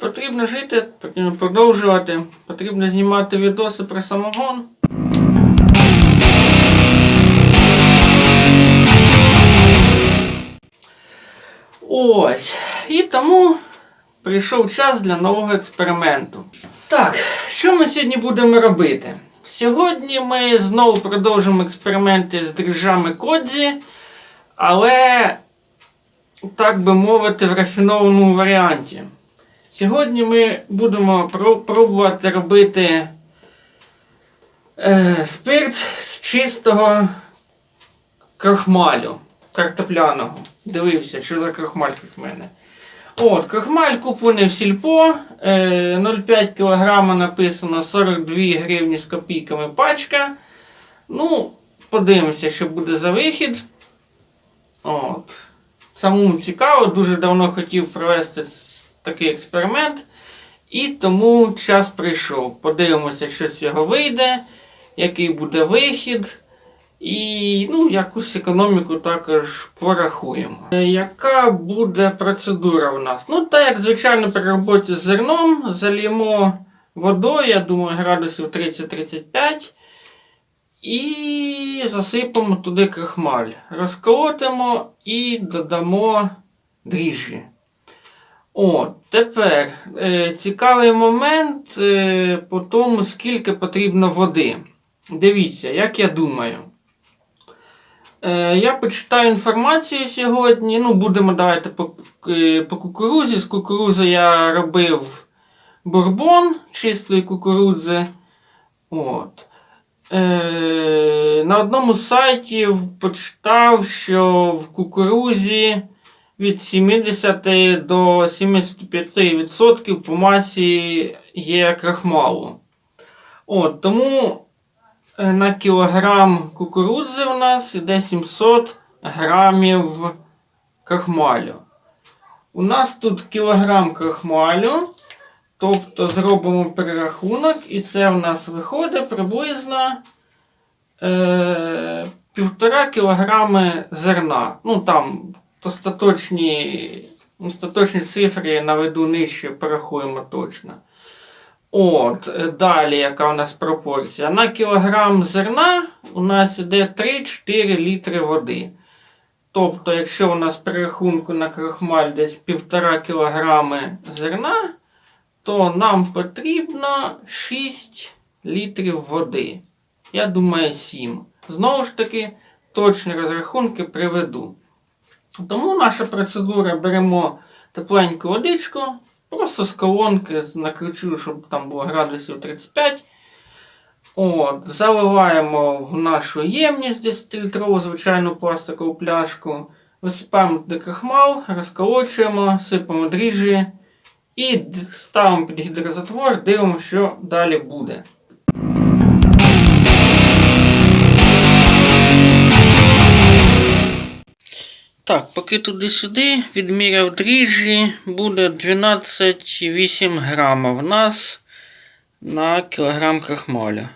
Потрібно жити, потрібно продовжувати, потрібно знімати відоси про самогон. Ось. І тому прийшов час для нового експерименту. Так, що ми сьогодні будемо робити? Сьогодні ми знову продовжимо експерименти з дріжджами Кодзі, але, так би мовити, в рафінованому варіанті. Сьогодні ми будемо про- пробувати робити е, спирт з чистого крохмалю картопляного. Дивився, що за крохмаль тут в мене. От, крохмаль куплений в сільпо. Е, 0,5 кг написано 42 гривні з копійками пачка. Ну, подивимося, що буде за вихід. От. Самому цікаво, дуже давно хотів провести такий експеримент. І тому час прийшов. Подивимося, що з цього вийде, який буде вихід. І ну, якусь економіку також порахуємо. Е, Яка буде процедура у нас? Ну, так як звичайно при роботі з зерном заліємо водою, я думаю, градусів 30-35. І засипемо туди крахмаль. Розколотимо і додамо дріжджі. О, тепер е, цікавий момент е, по тому, скільки потрібно води. Дивіться, як я думаю. Е, я почитаю інформацію сьогодні. Ну, будемо давайте по, е, по кукурузі. З кукурузи я робив бурбон чистої кукурудзи. От. Е, на одному з сайтів почитав, що в кукурузі від 70 до 75% по масі є крахмалу. От, тому е, на кілограм кукурудзи у нас йде 700 грамів крахмалю. У нас тут кілограм крахмалю. Тобто зробимо перерахунок, і це в нас виходить приблизно е, півтора кілограми зерна. Ну там остаточні, остаточні цифри я наведу нижче, порахуємо точно. От, е, далі, яка у нас пропорція? На кілограм зерна у нас йде 3-4 літри води. Тобто, якщо у нас при рахунку на крахмаль десь 1,5 кілограми зерна, то нам потрібно 6 літрів води. Я думаю, 7. Знову ж таки, точні розрахунки приведу. Тому наша процедура беремо тепленьку водичку, просто з колонки накручу, щоб там було градусів 35. От, заливаємо в нашу ємність 10-літрову звичайну пластикову пляшку, висипаємо туди крахмал, розколочуємо, сипемо дріжджі і ставимо під гідрозатвор, дивимося, що далі буде. Так, поки туди-сюди відміряв дріжджі, буде 12,8 грама в нас на кілограм крахмаля.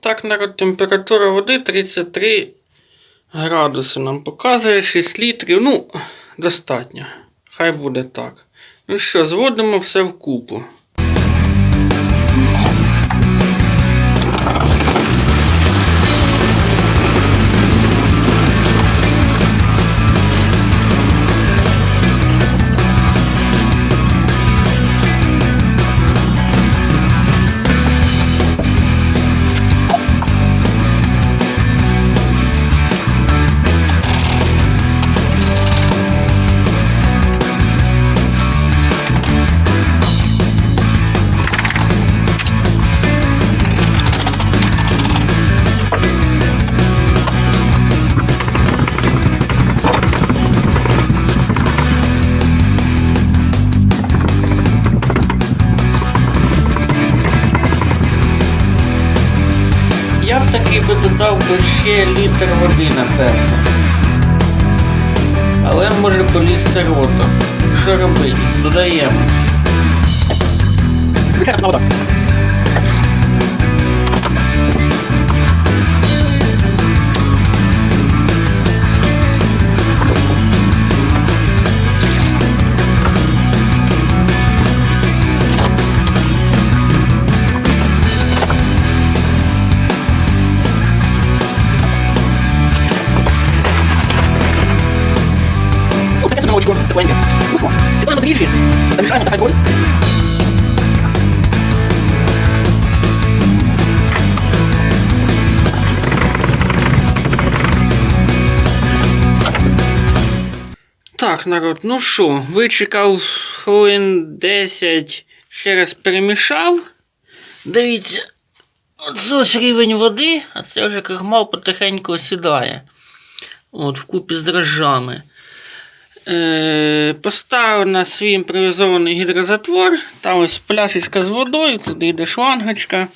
Так, народ, температура води 33 градуси нам показує 6 літрів. Ну, достатньо. Хай буде так. Ну що, зводимо все вкупу. Я би літр води, напевно. Але може полізти рота. Що робити? Додаємо. Звичайно, вода. Молочко, тепленьке. Муку. Кидаємо дріжджі, замішаємо, нехай доволі. Так, народ, ну що, вичекав хвилин 10, ще раз перемішав. Дивіться, от рівень води, а це вже крахмал потихеньку осідає. От, вкупі з дрожжами. Е, поставив на свій імпровізований гідрозатвор. Там ось пляшечка з водою, туди йде шлангочка.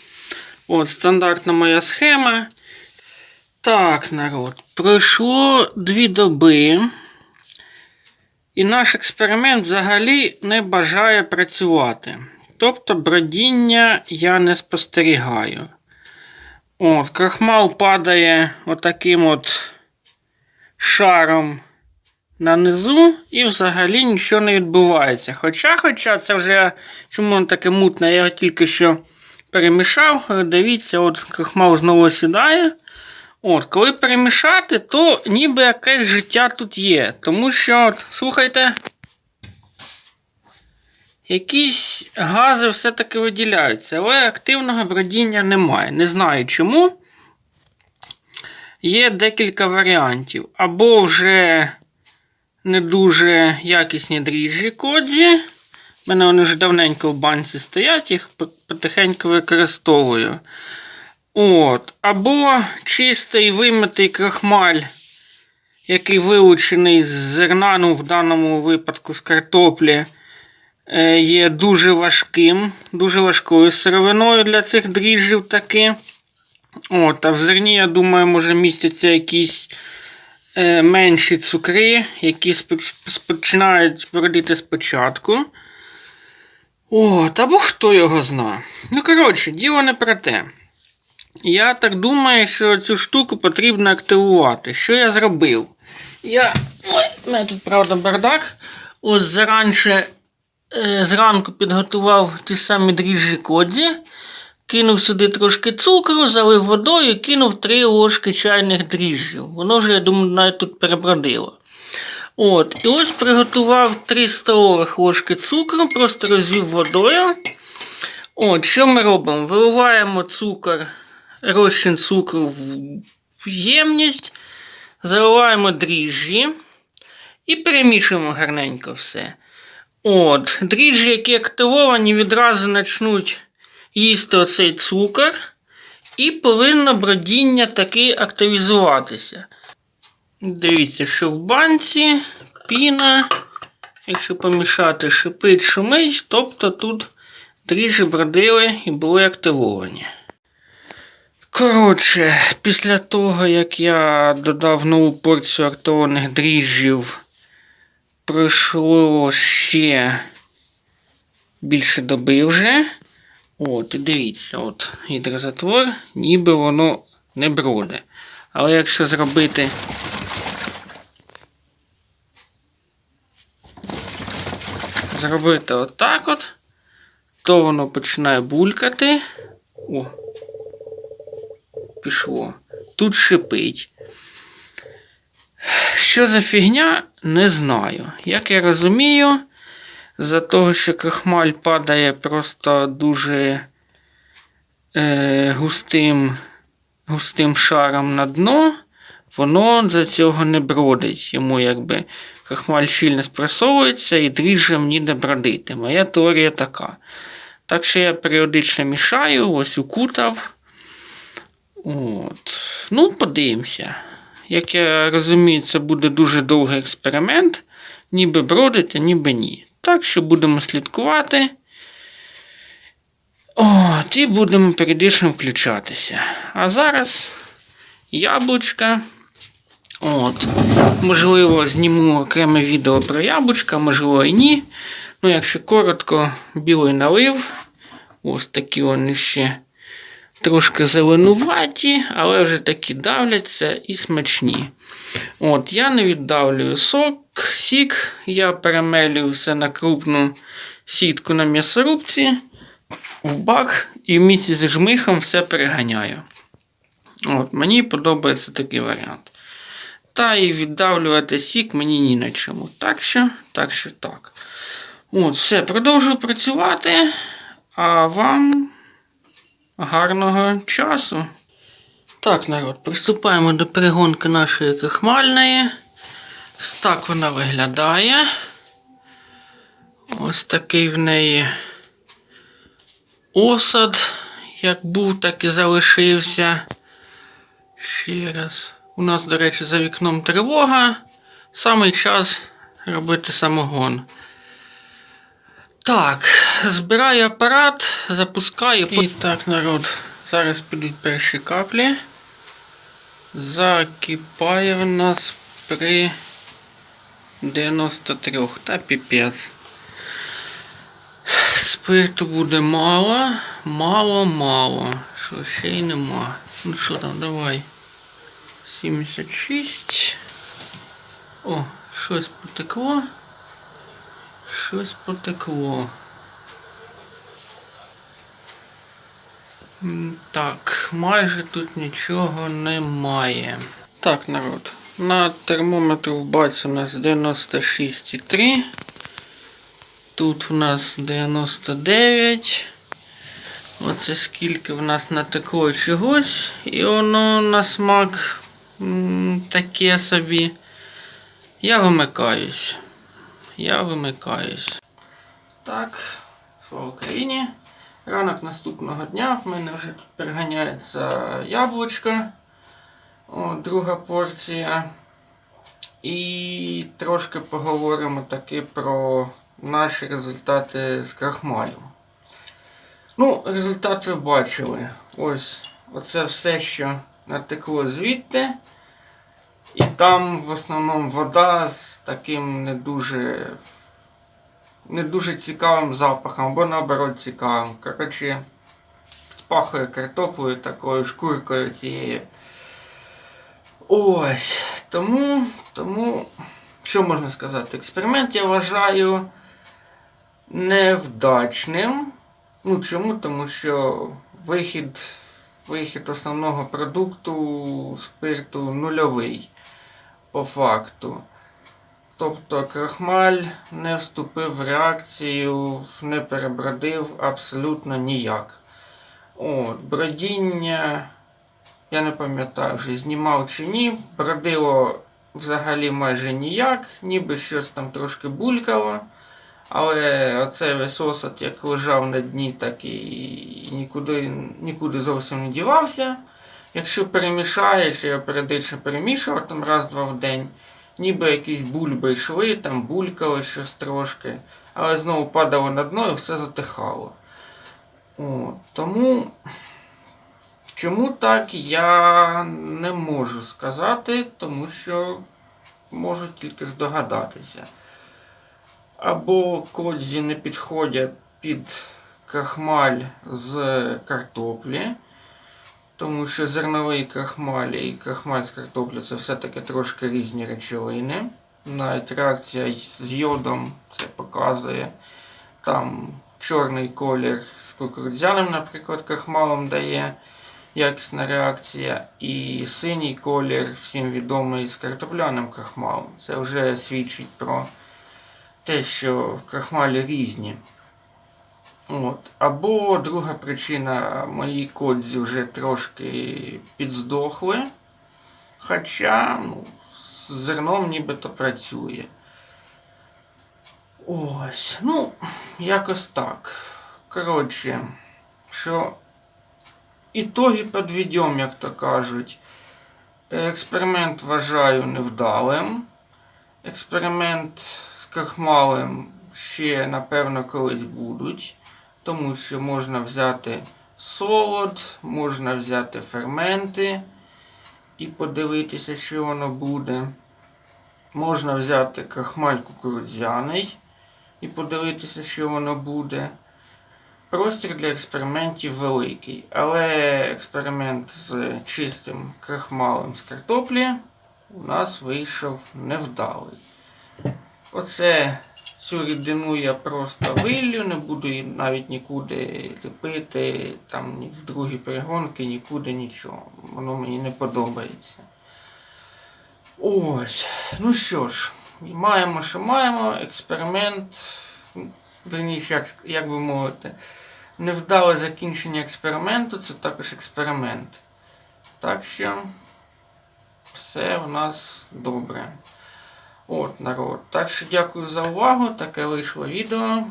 От, стандартна моя схема. Так, народ, пройшло дві доби. І наш експеримент взагалі не бажає працювати. Тобто бродіння я не спостерігаю. От, крахмал падає отаким от шаром на низу, і взагалі нічого не відбувається. Хоча, хоча це вже чому воно таке мутне, я його тільки що перемішав. Дивіться, от крахмал знову сідає. От, коли перемішати, то ніби якесь життя тут є. Тому що, от, слухайте, якісь гази все-таки виділяються, але активного бродіння немає. Не знаю чому. Є декілька варіантів. Або вже не дуже якісні дріжджі кодзі. У мене вони вже давненько в банці стоять, їх потихеньку використовую. От. Або чистий вимитий крахмаль, який вилучений з зерна, ну, в даному випадку з картоплі, е, є дуже важким, дуже важкою сировиною для цих дріжджів таки. От, а в зерні, я думаю, може містяться якісь менші цукри, які починають бродити спочатку. От, або хто його зна. Ну, коротше, діло не про те. Я так думаю, що цю штуку потрібно активувати. Що я зробив? Я. Ой, у мене тут, правда, бардак. Ось заранше е, зранку підготував ті самі дріжджі кодзі, кинув сюди трошки цукру, залив водою, кинув 3 ложки чайних дріжджів. Воно вже, я думаю, навіть тут перебродило. От, і ось приготував 3 столових ложки цукру, просто розвів водою. От, що ми робимо? Виливаємо цукор, розчин цукру в ємність, заливаємо дріжджі і перемішуємо гарненько все. От, дріжджі, які активовані, відразу почнуть їсти оцей цукор, і повинно бродіння таки активізуватися. Дивіться, що в банці піна, якщо помішати, шипить, шумить, тобто тут дріжджі бродили і були активовані. Коротше, після того, як я додав нову порцію активованих дріжджів, пройшло ще більше доби вже. От, і дивіться, от гідрозатвор, ніби воно не броде. Але якщо зробити зробити отак от, то воно починає булькати. О, пішло. Тут шипить. Що за фігня, не знаю. Як я розумію, за того, що крахмаль падає просто дуже е, густим, густим шаром на дно, воно за цього не бродить. Йому якби крахмаль щільно спресовується і дріжджем ніде бродити. Моя теорія така. Так що я періодично мішаю, ось укутав. От. Ну, подивимося. Як я розумію, це буде дуже довгий експеримент. Ніби бродить, а ніби ні. Так що будемо слідкувати. От, і будемо періодично включатися. А зараз яблучка. От. Можливо, зніму окреме відео про яблучка, можливо і ні. Ну, якщо коротко, білий налив. Ось такі вони ще трошки зеленуваті, але вже такі давляться і смачні. От, Я не віддавлюю сок, сік, я перемелюю все на крупну сітку на м'ясорубці, в бак і в місці з жмихом все переганяю. От, Мені подобається такий варіант. Та і віддавлювати сік мені ні на чому. Так що, так що так. От, все, продовжую працювати. А вам гарного часу. Так, народ, приступаємо до перегонки нашої крахмальної. Ось так вона виглядає. Ось такий в неї осад, як був, так і залишився. Ще раз. У нас, до речі, за вікном тривога. Самий час робити самогон. Так, збираю апарат, запускаю. І так, народ, зараз підуть перші каплі. Закипає в нас при 93 та піпець. Спирту буде мало, мало, мало. Що ще й нема. Ну що там, давай. 76. О, щось потекло. Щось потекло. Так, майже тут нічого немає. Так, народ. На термометру в баці у нас 96,3. Тут у нас 99. Оце скільки в нас натекло чогось. І воно на смак таке собі. Я вимикаюсь. Я вимикаюсь. Так, слава Україні. Ранок наступного дня в мене вже переганяється яблучко. О, друга порція. І трошки поговоримо таки про наші результати з крахмалю. Ну, результат ви бачили. Ось оце все, що натекло звідти. І там в основному вода з таким не дуже не дуже цікавим запахом, або наоборот цікавим. Коротше, пахує картоплею такою шкуркою цією. Ось. Тому, тому, що можна сказати? Експеримент я вважаю невдачним. Ну чому? Тому що вихід, вихід основного продукту спирту нульовий по факту. Тобто крахмаль не вступив в реакцію, не перебродив абсолютно ніяк. От, бродіння, я не пам'ятаю, вже знімав чи ні. Бродило взагалі майже ніяк, ніби щось там трошки булькало. Але оцей весь осад як лежав на дні, так і нікуди, нікуди зовсім не дівався. Якщо перемішаєш, я періодично перемішував там раз-два в день, ніби якісь бульби йшли, там булькало щось трошки, але знову падало на дно і все затихало. О, тому чому так я не можу сказати, тому що можу тільки здогадатися або кодзі не підходять під крахмаль з картоплі, тому що зерновий крахмаль і крахмаль з картоплі це все-таки трошки різні речовини. Навіть реакція з йодом це показує. Там чорний колір з кукурудзяним, наприклад, крахмалом дає якісна реакція, і синій колір, всім відомий з картопляним крахмалом. Це вже свідчить про те, що в крахмалі різні. От. Або друга причина, мої кодзі вже трошки підздохли. Хоча ну, з зерном нібито працює. Ось, ну, якось так. Коротше, що ітоги підведемо, як то кажуть. Експеримент вважаю невдалим. Експеримент з крахмалем ще, напевно, колись будуть, тому що можна взяти солод, можна взяти ферменти і подивитися, що воно буде. Можна взяти крахмаль кукурудзяний і подивитися, що воно буде. Простір для експериментів великий, але експеримент з чистим крахмалем з картоплі у нас вийшов невдалий. Оце цю рідину я просто виллю, не буду навіть нікуди ліпити, там ні в другі перегонки, нікуди нічого. Воно мені не подобається. Ось. Ну що ж, маємо, що маємо. Експеримент. Верніше, як, як би мовити, невдале закінчення експерименту це також експеримент. Так що все у нас добре. От, народ. Так що дякую за увагу. Таке вийшло відео.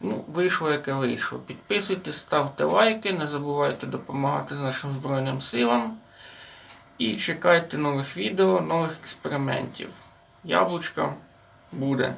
Ну, вийшло яке вийшло. Підписуйтесь, ставте лайки, не забувайте допомагати нашим Збройним силам. І чекайте нових відео, нових експериментів. Яблучко буде.